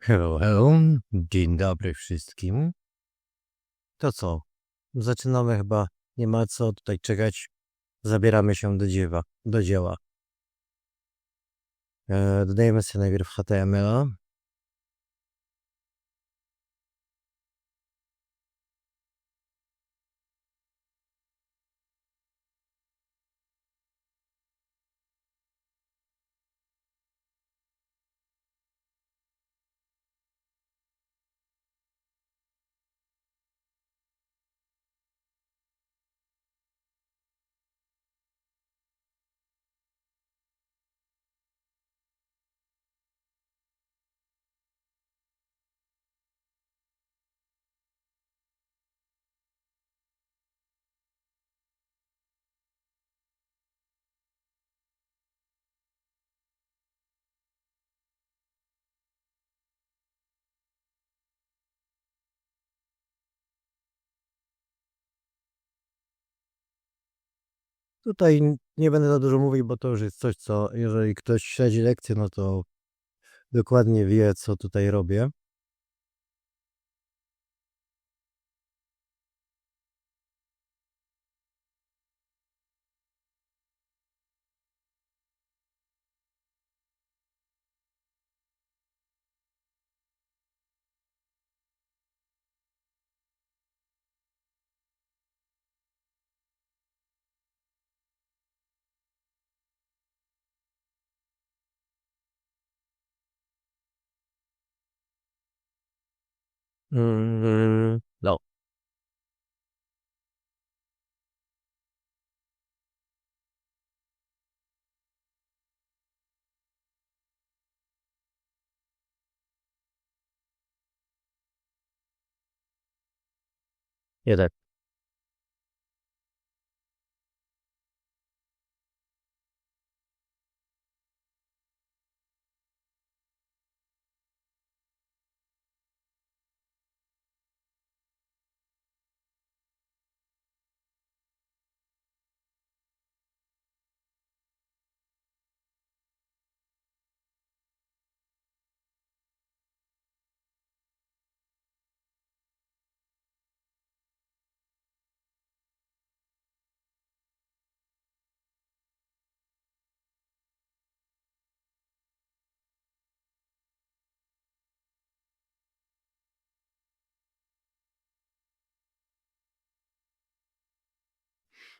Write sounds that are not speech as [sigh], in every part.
Hello, hello. Dzień dobry wszystkim. To co? Zaczynamy chyba. Nie ma co tutaj czekać. Zabieramy się do dzieła. Do dzieła. E, dodajemy sobie najpierw HTML. Tutaj nie będę za dużo mówił, bo to już jest coś, co jeżeli ktoś śledzi lekcję, no to dokładnie wie, co tutaj robię. Mm, no. Jeden.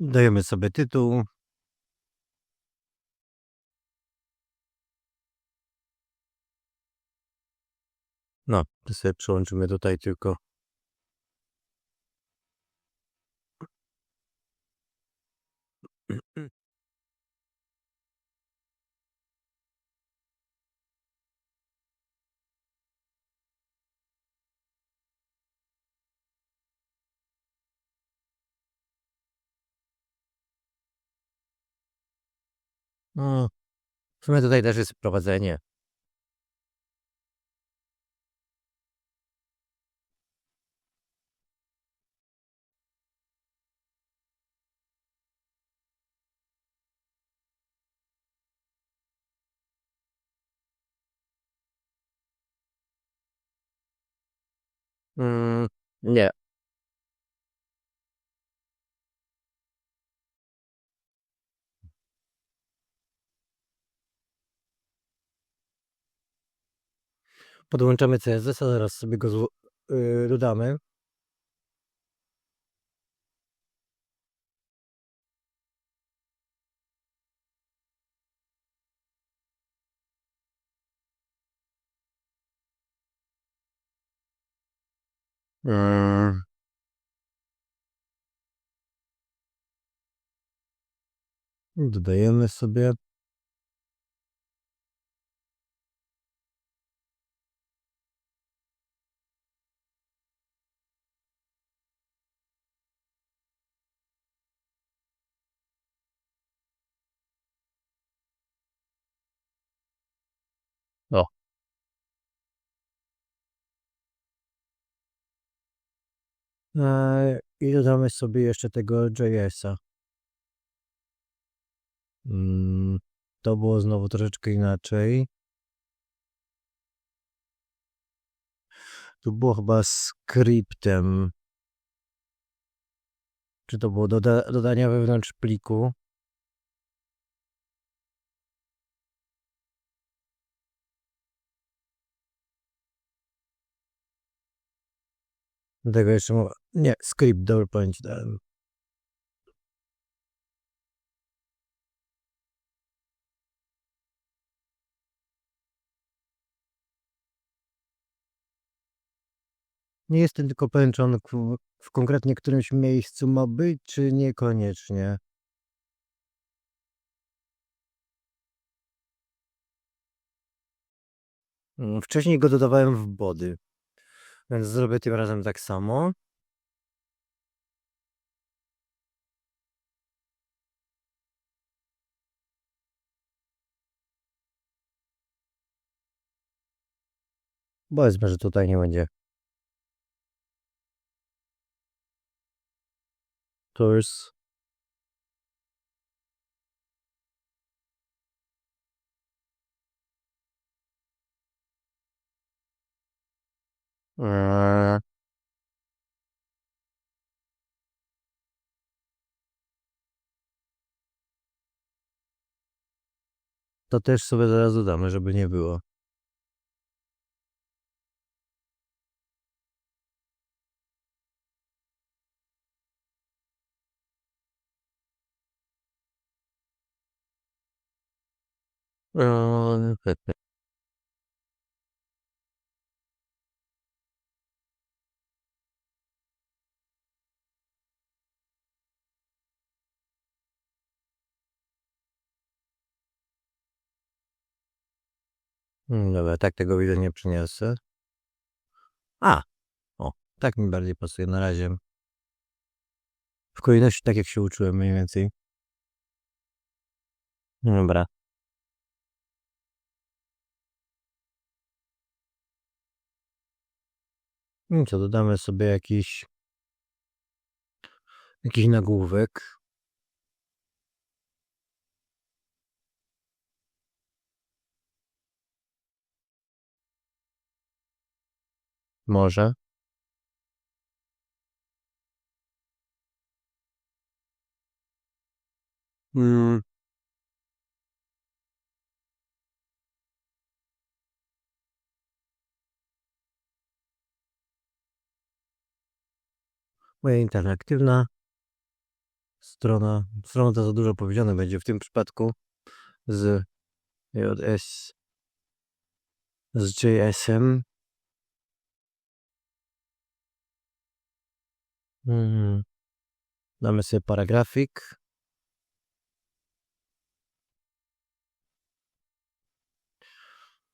Dajemy sobie tytuł. No, to sobie przełączymy tutaj tylko. [clears throat] No, w sumie tutaj też jest wprowadzenie. Mm, nie. Podłączamy CSS, a zaraz sobie go yy, dodamy. Mm. Dodajemy sobie. I dodamy sobie jeszcze tego JS-a. Mm, to było znowu troszeczkę inaczej. Tu było chyba skryptem. Czy to było doda dodania wewnątrz pliku? Do tego jeszcze mo- Nie, skrypt, dobry pamięć dałem. Nie jestem tylko pewien, czy on w, w konkretnie którymś miejscu ma być, czy niekoniecznie. Mm, Wcześniej go dodawałem w body, więc zrobię tym razem tak samo. Powiedzmy, że tutaj nie będzie. Tours. Eee. To też sobie zaraz dodamy, żeby nie było. Eee, Dobra, tak tego widzę nie przyniosę. A! O, tak mi bardziej pasuje na razie. W kolejności tak jak się uczyłem mniej więcej. Dobra. I co, dodamy sobie jakiś jakiś nagłówek. Może. Mm. Moja interaktywna strona. Strona to za dużo powiedziane będzie w tym przypadku z JS z JSM. Mm. Damy sobie paragrafik.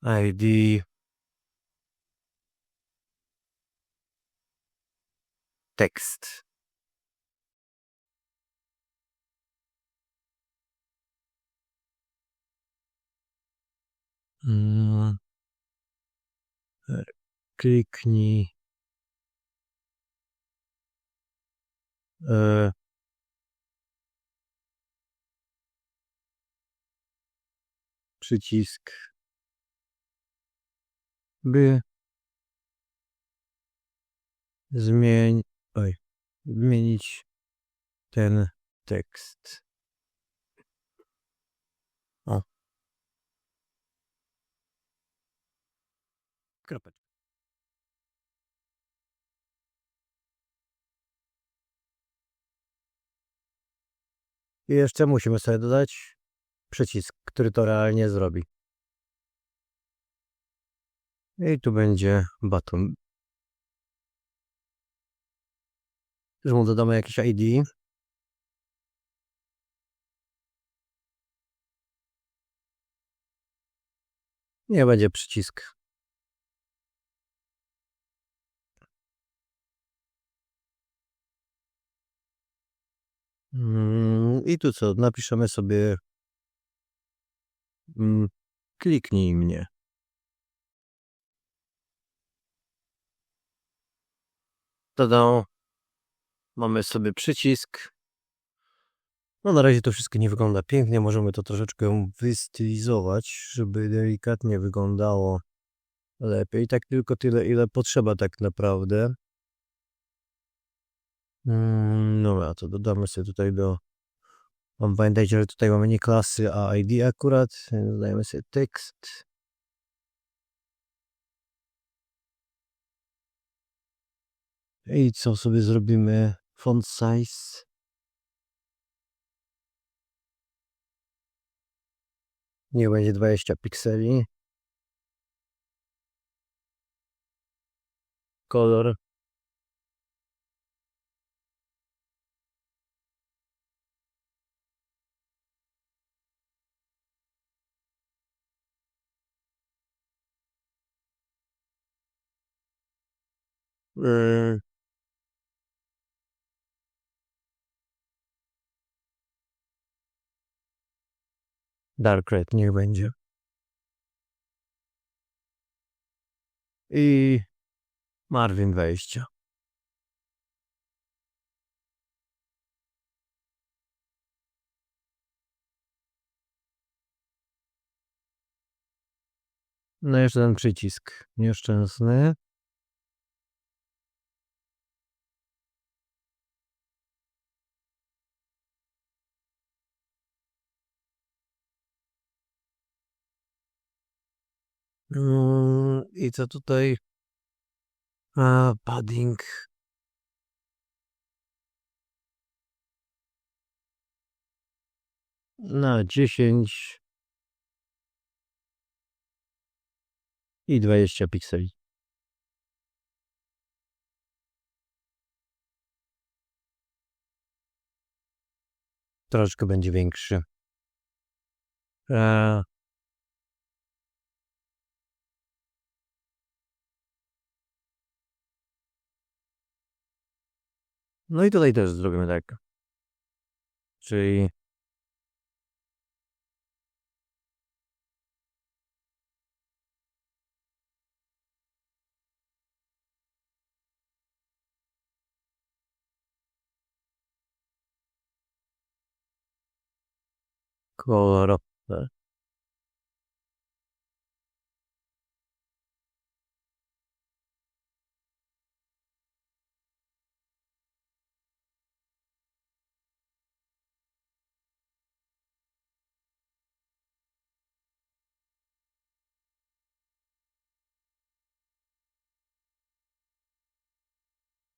ID tekst. Mm. E, E, przycisk by zmień, oj, zmienić ten tekst. O. Kropeczka. I jeszcze musimy sobie dodać przycisk, który to realnie zrobi. I tu będzie baton. Też mu dodamy jakieś ID. Nie będzie przycisk. Mm, I tu co? Napiszemy sobie mm, kliknij mnie. Tada. Mamy sobie przycisk. No na razie to wszystko nie wygląda pięknie. Możemy to troszeczkę wystylizować, żeby delikatnie wyglądało lepiej. Tak tylko tyle, ile potrzeba tak naprawdę. Mm, Dobra, to dodamy sobie tutaj do... Mam pamiętajcie, że tutaj mamy nie klasy, a ID akurat. więc Dodajemy sobie tekst. I co sobie zrobimy? Font size. Niech będzie 20 pikseli. Kolor. Yy. Dark Red niech będzie. I Marvin 20. No jeszcze ten przycisk nieszczęsny. I co tutaj? A, padding. Na 10 i 20 pikseli. Troszkę będzie większy. No i tutaj też zrobimy tak. Czyli kolorowe.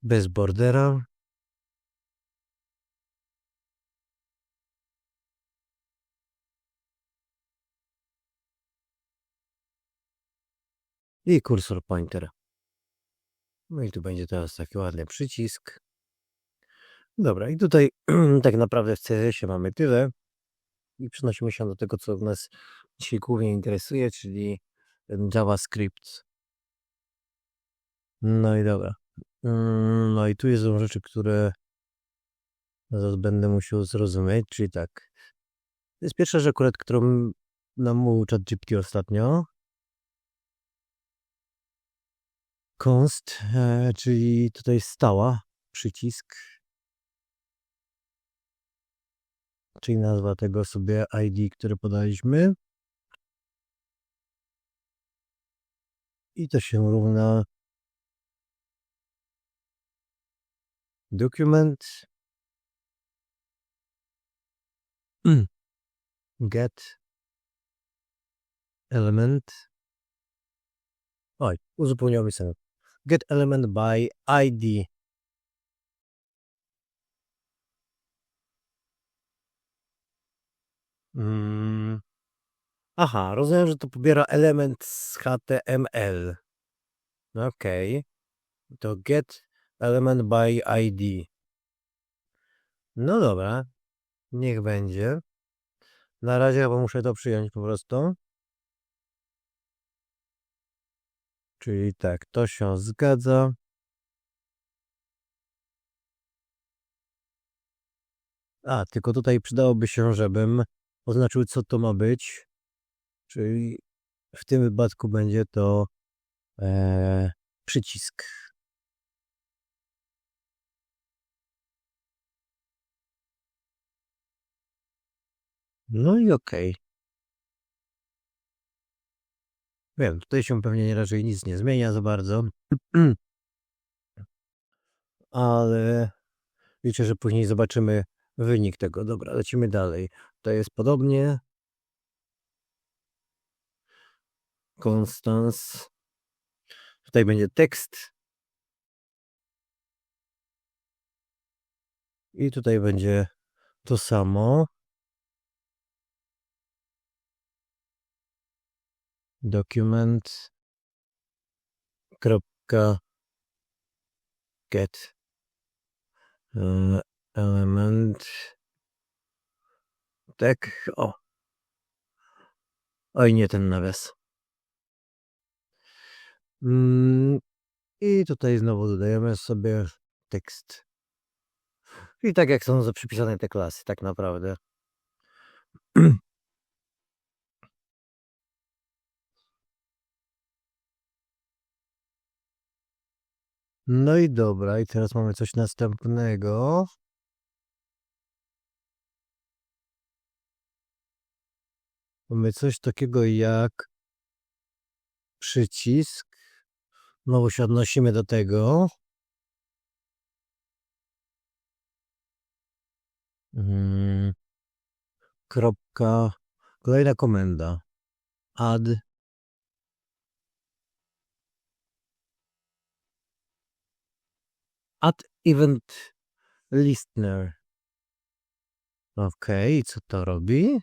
Bez bordera. I kursor pointer. No i tu będzie teraz taki ładny przycisk. Dobra, i tutaj [clears throat] tak naprawdę w CSS mamy tyle. I przenosimy się do tego, co nas dzisiaj głównie interesuje, czyli JavaScript. No i dobra. Mm, No i tu są rzeczy, które zaraz będę musiał zrozumieć, czyli tak. To jest pierwsza rzecz akurat, którą nam mówił ChatGPT ostatnio. Const, e, czyli tutaj stała, przycisk. Czyli nazwa tego sobie ID, które podaliśmy. I to się równa document. Mm. get. Element. Oj, uzupełniamy sobie get element by ID mm. aha, rozumiem, że to pobiera element z HTML okej. To get element by ID no dobra niech będzie na razie chyba muszę to przyjąć po prostu Czyli tak, to się zgadza. A, tylko tutaj przydałoby się, żebym oznaczył, co to ma być. Czyli w tym wypadku będzie to e, przycisk. No i okej. Wiem, tutaj się pewnie raczej nic nie zmienia za bardzo. [clears throat] Ale liczę, że później zobaczymy wynik tego. Dobra, lecimy dalej. To jest podobnie. Konstans. Tutaj będzie tekst. I tutaj będzie to samo. Document. Kropka. Get. e, Element. Tak. O. Oj, nie ten nawias. Mm, I tutaj znowu dodajemy sobie tekst. I tak jak są przypisane te klasy, tak naprawdę. [clears throat] No i dobra, i teraz mamy coś następnego. Mamy coś takiego jak przycisk. Znowu się odnosimy do tego. Mm, Kropka. Kolejna komenda. Add. Add event listener. Okej, co to robi?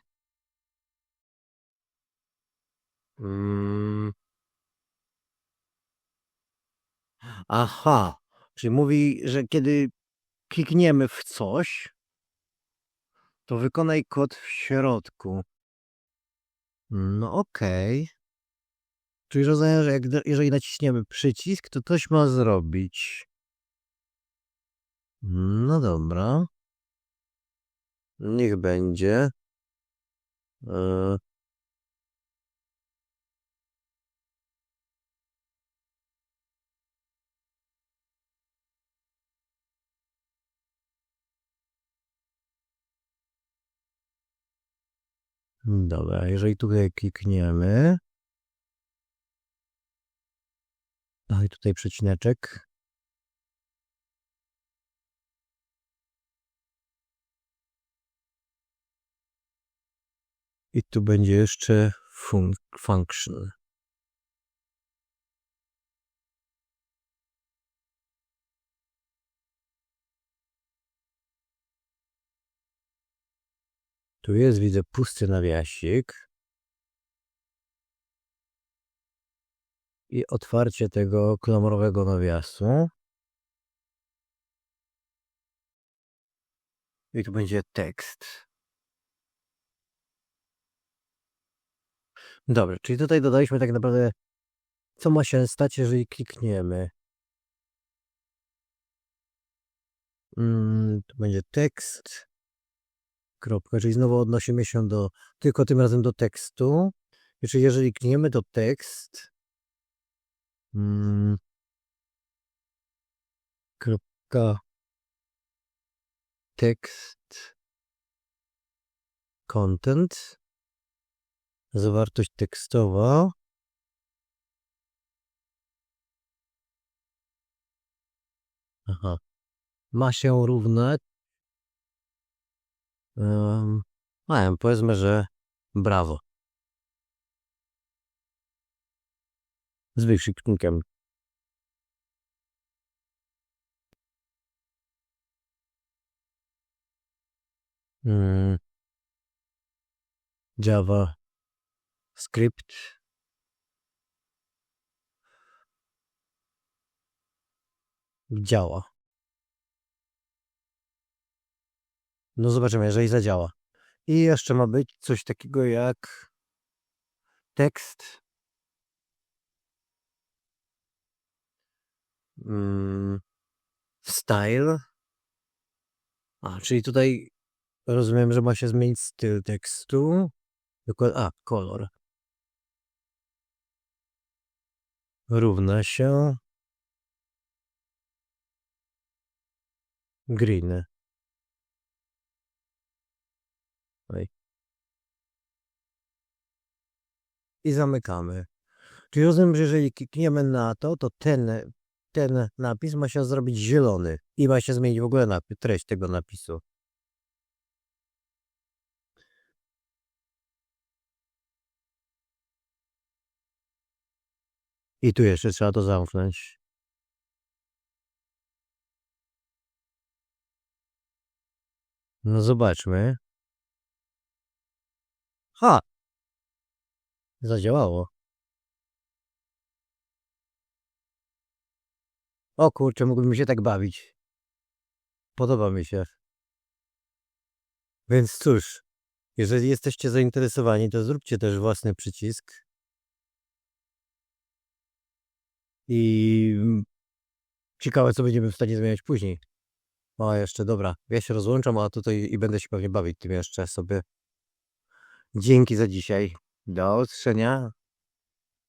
Mm. Aha, czyli mówi, że kiedy klikniemy w coś, to wykonaj kod w środku. No okej. Czyli rozumiem, że jak, jeżeli naciśniemy przycisk, to coś ma zrobić. No dobra. Niech będzie. E, Dobra, jeżeli tutaj klikniemy. No tutaj przecineczek. I tu będzie jeszcze fun function. Tu jest, widzę, pusty nawiasik. I otwarcie tego klamrowego nawiasu. I tu będzie tekst. Dobrze, czyli tutaj dodaliśmy tak naprawdę, co ma się stać, jeżeli klikniemy. Mm, tu będzie tekst. Kropka, czyli znowu odnosimy się do, tylko tym razem do tekstu. Czyli jeżeli klikniemy do tekst. Mm, kropka. Tekst. Content. Zawartość tekstowa. Aha. Ma się równać. Um, nie wiem, powiedzmy, że brawo. Z wykrzyknikiem. Mm. Java script działa. No zobaczymy, jeżeli zadziała. I jeszcze ma być coś takiego jak tekst. Mm, style. A, czyli tutaj rozumiem, że ma się zmienić styl tekstu. A, kolor. Równa się green. Oj. I zamykamy. Czyli rozumiem, że jeżeli klikniemy na to, to ten, ten napis ma się zrobić zielony i ma się zmienić w ogóle treść tego napisu. I tu jeszcze trzeba to zamknąć. No zobaczmy. Ha! Zadziałało. O kurczę, mógłbym się tak bawić. Podoba mi się. Więc cóż, jeżeli jesteście zainteresowani, to zróbcie też własny przycisk. I mm, ciekawe, co będziemy w stanie zmieniać później. O, jeszcze dobra. Ja się rozłączam, a tutaj i będę się pewnie bawić tym jeszcze sobie. Dzięki za dzisiaj. Do usłyszenia.